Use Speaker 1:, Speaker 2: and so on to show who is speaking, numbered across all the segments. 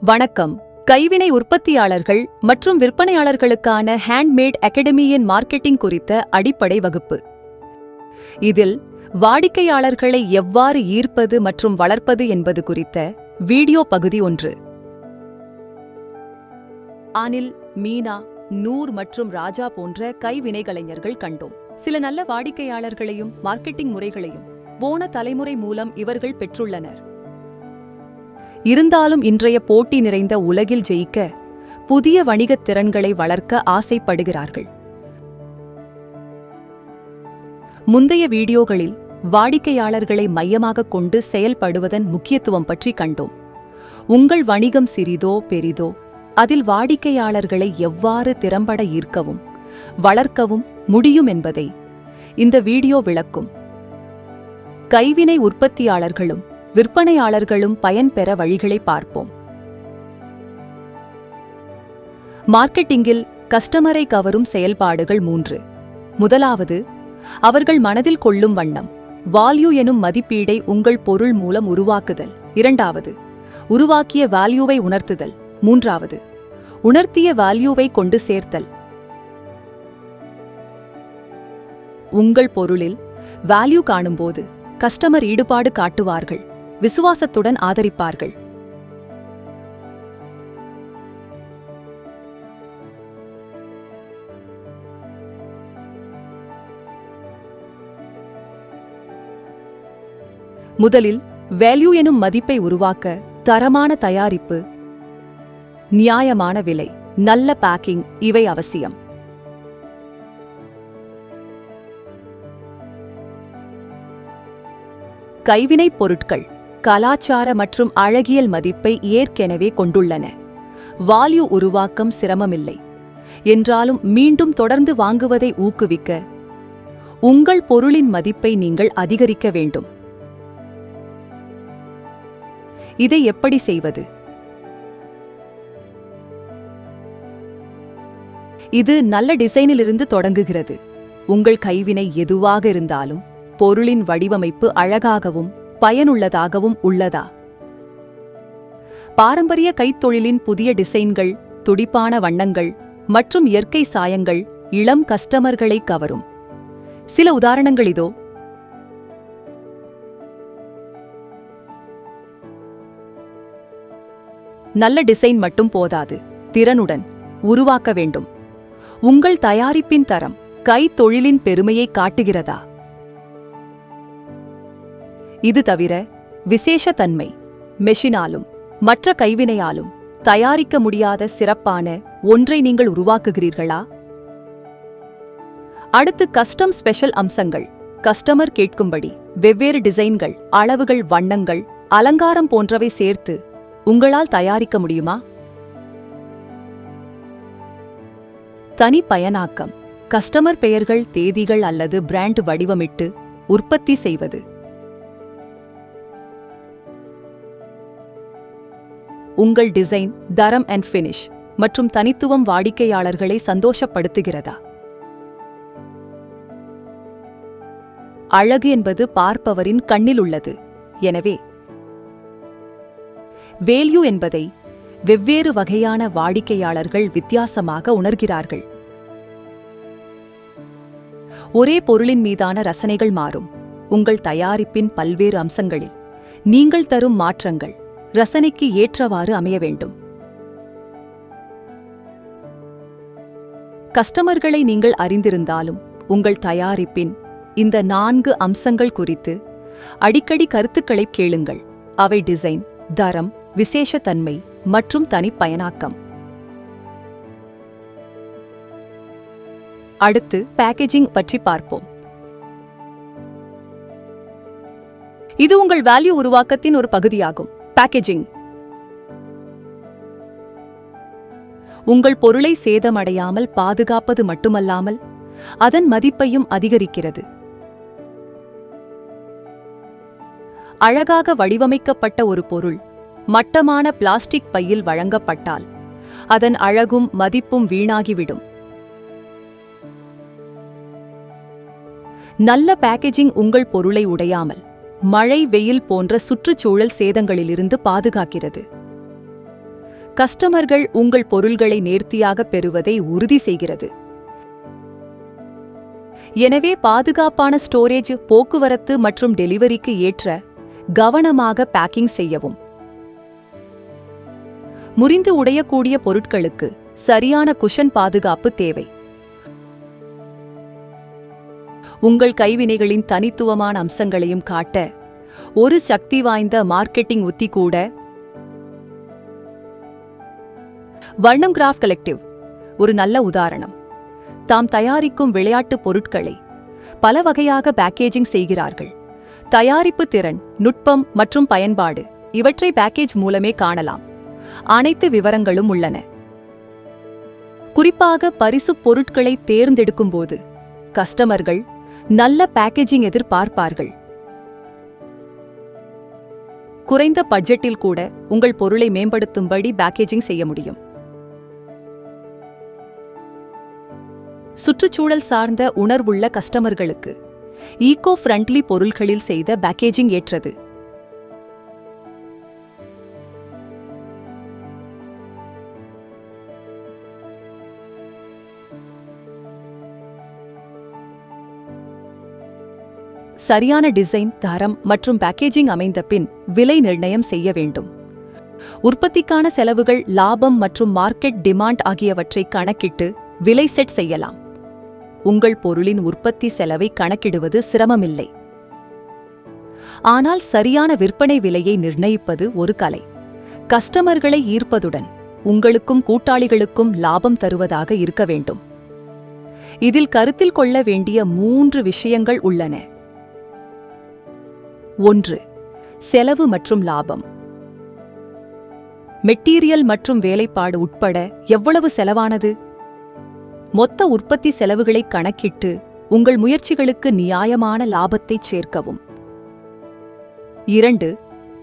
Speaker 1: வணக்கம். கைவினை உற்பத்தியாளர்கள் மற்றும் விற்பனையாளர்களுக்கான ஹேண்ட்மேட் அகாடமியின் மார்க்கெட்டிங் குறித்த அடிப்படை வகுப்பு. இதில் வாடிக்கையாளர்களை எவ்வாறு ஈர்ப்பது மற்றும் வளர்ப்பது என்பது குறித்த வீடியோ பகுதி ஒன்று. அனில் மீனா நூர் மற்றும் ராஜா போன்ற கைவினை கலைஞர்கள் கண்டோம். சில நல்ல வாடிக்கையாளர்களையும் மார்க்கெட்டிங் முறைகளையும் போன தலைமுறை மூலம் இவர்கள் பெற்றுள்ளனர். இருந்தாலும் இன்றைய போட்டி நிறைந்த உலகில் ஜெயிக்க புதிய வணிகத் திறன்களை வளர்க்க ஆசைப்படுகிறார்கள். முந்தைய வீடியோகளில் வாடிக்கையாளர்களை மையமாக கொண்டு செயல்படுவதன் முக்கியத்துவம் பற்றி கண்டோம். உங்கள் வணிகம் சிறிதோ பெரிதோ அதில் வாடிக்கையாளர்களை எவ்வாறு திறம்பட ஈர்க்கவும் வளர்க்கவும் முடியும் என்பதை இந்த வீடியோ விளக்கும். கைவினை உற்பத்தியாளர்களும் விற்பனையாளர்களும் பயன்பெற வழிகளை பார்ப்போம். மார்க்கெட்டிங்கில் கஸ்டமரை கவரும் செயல்பாடுகள் மூன்று. முதலாவது அவர்கள் மனதில் கொள்ளும் வண்ணம். வால்யூ எனும் மதிப்பீடை உங்கள் பொருள் மூலம் உருவாக்குதல். இரண்டாவது உருவாக்கிய வேல்யூவை உணர்த்துதல். மூன்றாவது உணர்த்திய வேல்யூவை கொண்டு சேர்த்தல். உங்கள் பொருளில் வேல்யூ காணும்போது கஸ்டமர் ஈடுபாடு காட்டுவார்கள். விசுவாசத்துடன் ஆதரிப்பார்கள். முதலில் வேல்யூ எனும் மதிப்பை உருவாக்க தரமான தயாரிப்பு நியாயமான விலை நல்ல பேக்கிங் இவை அவசியம். கைவினைப் பொருட்கள். கலாச்சார மற்றும் அழகியல் மதிப்பை ஏற்கெனவே கொண்டுள்ளன. வால்யூ உருவாக்கம் சிரமமில்லை. என்றாலும் மீண்டும் தொடர்ந்து வாங்குவதை ஊக்குவிக்க உங்கள் பொருளின் மதிப்பை நீங்கள் அதிகரிக்க வேண்டும். இதை எப்படி செய்வது? இது நல்ல டிசைனிலிருந்து தொடங்குகிறது. உங்கள் கைவினை எதுவாக இருந்தாலும் பொருளின் வடிவமைப்பு அழகாகவும் பயனுள்ளதாகவும் உள்ளதா? பாரம்பரிய கைத்தொழிலின் புதிய டிசைன்கள் துடிப்பான வண்ணங்கள் மற்றும் இயற்கை சாயங்கள் இளம் கஸ்டமர்களை கவரும். சில உதாரணங்கள் இதோ. நல்ல டிசைன் மட்டும் போதாது திறனுடன் உருவாக்க வேண்டும். உங்கள் தயாரிப்பின் தரம் கைத்தொழிலின் பெருமையை காட்டுகிறதா? இது தவிர விசேஷ தன்மை மெஷினாலும் மற்ற கைவினையாலும் தயாரிக்க முடியாத சிறப்பான ஒன்றை நீங்கள் உருவாக்குகிறீர்களா? அடுத்து கஸ்டம் ஸ்பெஷல் அம்சங்கள். கஸ்டமர் கேட்கும்படி வெவ்வேறு டிசைன்கள் அளவுகள் வண்ணங்கள் அலங்காரம் போன்றவை சேர்த்து உங்களால் தயாரிக்க முடியுமா? தனிப்பயனாக்கம் கஸ்டமர் பெயர்கள் தேதிகள் அல்லது பிராண்ட் வடிவமிட்டு உற்பத்தி செய்வது. உங்கள் டிசைன் தரம் அண்ட் ஃபினிஷ் மற்றும் தனித்துவம் வாடிக்கையாளர்களை சந்தோஷப்படுத்துகிறதா? அழகு என்பது பார்ப்பவரின் கண்ணில் உள்ளது. எனவே வேல்யூ என்பதை வெவ்வேறு வகையான வாடிக்கையாளர்கள் வித்தியாசமாக உணர்கிறார்கள். ஒரே பொருளின் மீதான ரசனைகள் மாறும். உங்கள் தயாரிப்பின் பல்வேறு அம்சங்களில் நீங்கள் தரும் மாற்றங்கள் ரசனைக்கு ஏற்றவாறு அமைய வேண்டும். கஸ்டமர்களை நீங்கள் அறிந்திருந்தாலும் உங்கள் தயாரிப்பின் இந்த நான்கு அம்சங்கள் குறித்து அடிக்கடி கருத்துக்களை கேளுங்கள். அவை டிசைன் தரம் விசேஷத்தன்மை மற்றும் தனிப்பயனாக்கம். அடுத்து பேக்கேஜிங் பற்றி பார்ப்போம். இது உங்கள் வேல்யூ உருவாக்கத்தின் ஒரு பகுதியாகும். பேக்கேஜிங் உங்கள் பொருளை சேதமடையாமல் பாதுகாப்பது மட்டுமல்லாமல் அதன் மதிப்பையும் அதிகரிக்கிறது. அழகாக வடிவமைக்கப்பட்ட ஒரு பொருள் மட்டமான பிளாஸ்டிக் பையில் வழங்கப்பட்டால் அதன் அழகும் மதிப்பும் வீணாகிவிடும். நல்ல பேக்கேஜிங் உங்கள் பொருளை உடையாமல் மழை வெயில் போன்ற சுற்றுச்சூழல் சேதங்களிலிருந்து பாதுகாக்கிறது. கஸ்டமர்கள் உங்கள் பொருள்களை நேர்த்தியாக பெறுவதை உறுதி செய்கிறது. எனவே பாதுகாப்பான ஸ்டோரேஜ் போக்குவரத்து மற்றும் டெலிவரிக்கு ஏற்ற கவனமாக பேக்கிங் செய்யவும். முறிந்து உடையக்கூடிய பொருட்களுக்கு சரியான குஷன் பாதுகாப்பு தேவை. உங்கள் கைவினைகளின் தனித்துவமான அம்சங்களையும் காட்ட ஒரு சக்தி வாய்ந்த மார்க்கெட்டிங் உத்தி கூட. வர்ணம் கிராஃப்ட் கலெக்டிவ் ஒரு நல்ல உதாரணம். தாம் தயாரிக்கும் விளையாட்டுப் பொருட்களை பல வகையாக பேக்கேஜிங் செய்கிறார்கள். தயாரிப்பு திறன் நுட்பம் மற்றும் பயன்பாடு இவற்றை பேக்கேஜ் மூலமே காணலாம். அனைத்து விவரங்களும் உள்ளன. குறிப்பாக பரிசுப் பொருட்களை தேர்ந்தெடுக்கும்போது கஸ்டமர்கள் நல்ல பேக்கேஜிங் எதிர்பார்ப்பார்கள். குறைந்த பட்ஜெட்டில் கூட உங்கள் பொருளை மேம்படுத்தும்படி பேக்கேஜிங் செய்ய முடியும். சுற்றுச்சூழல் சார்ந்த உணர்வுள்ள கஸ்டமர்களுக்கு ஈகோ ஃப்ரெண்ட்லி பொருள்களில் செய்த பேக்கேஜிங் ஏற்றது. சரியான டிசைன் தரம் மற்றும் பேக்கேஜிங் அமைந்த பின் விலை நிர்ணயம் செய்ய வேண்டும். உற்பத்திக்கான செலவுகள் லாபம் மற்றும் மார்க்கெட் டிமாண்ட் ஆகியவற்றை கணக்கிட்டு விலை செட் செய்யலாம். உங்கள் பொருளின் உற்பத்தி செலவை கணக்கிடுவது சிரமமில்லை. ஆனால் சரியான விற்பனை விலையை நிர்ணயிப்பது ஒரு கலை. கஸ்டமர்களை ஈர்ப்பதுடன் உங்களுக்கும் கூட்டாளிகளுக்கும் லாபம் தருவதாக இருக்க வேண்டும். இதில் கருத்தில் கொள்ள வேண்டிய மூன்று விஷயங்கள் உள்ளன. ஒன்று செலவு மற்றும் லாபம். மெட்டீரியல் மற்றும் வேலைப்பாடு உட்பட எவ்வளவு செலவானது? மொத்த உற்பத்தி செலவுகளை கணக்கிட்டு உங்கள் முயற்சிகளுக்கு நியாயமான லாபத்தைச் சேர்க்கவும். இரண்டு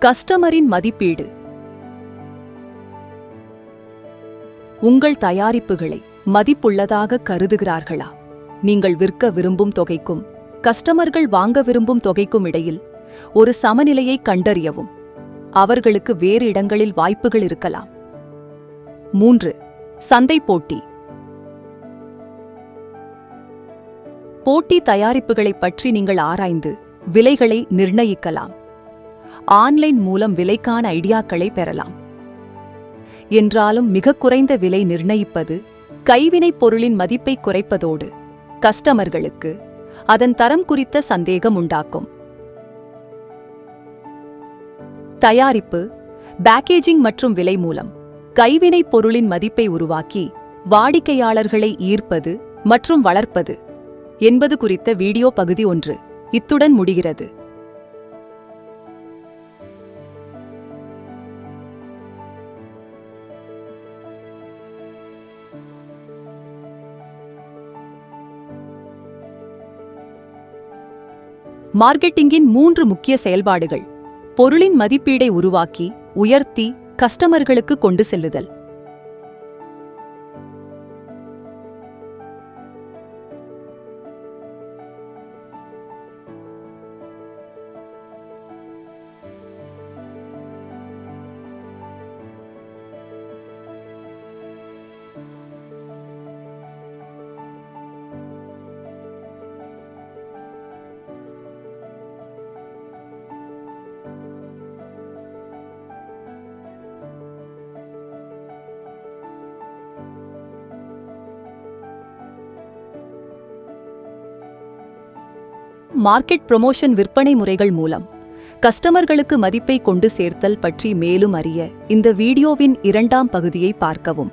Speaker 1: கஸ்டமரின் மதிப்பீடு. உங்கள் தயாரிப்புகளை மதிப்புள்ளதாக கருதுகிறார்களா? நீங்கள் விற்க விரும்பும் தொகைக்கும் கஸ்டமர்கள் வாங்க விரும்பும் தொகைக்கும் இடையில் ஒரு சமநிலையை கண்டறியவும். அவர்களுக்கு வேறு இடங்களில் வாய்ப்புகள் இருக்கலாம். மூன்று சந்தை போட்டி. போட்டி தயாரிப்புகளைப் பற்றி நீங்கள் ஆராய்ந்து விலைகளை நிர்ணயிக்கலாம். ஆன்லைன் மூலம் விலைக்கான ஐடியாக்களை பெறலாம். என்றாலும் மிக குறைந்த விலை நிர்ணயிப்பது கைவினைப் பொருளின் மதிப்பை குறைப்பதோடு கஸ்டமர்களுக்கு அதன் தரம் குறித்த சந்தேகம் உண்டாக்கும். தயாரிப்பு பேக்கேஜிங் மற்றும் விலை மூலம் கைவினைப் பொருளின் மதிப்பை உருவாக்கி வாடிக்கையாளர்களை ஈர்ப்பது மற்றும் வளர்ப்பது என்பது குறித்த வீடியோ பகுதி ஒன்று. இத்துடன் முடிகிறது. மார்க்கெட்டிங்கின் மூன்று முக்கிய செயல்பாடுகள். பொருளின் மதிப்பீடை உருவாக்கி உயர்த்தி கஸ்டமர்களுக்கு கொண்டு செல்லுதல். மார்க்கெட் ப்ரொமோஷன் விற்பனை முறைகள் மூலம் கஸ்டமர்களுக்கு மதிப்பை கொண்டு சேர்த்தல் பற்றி மேலும் அறிய இந்த வீடியோவின் இரண்டாம் பகுதியை பார்க்கவும்.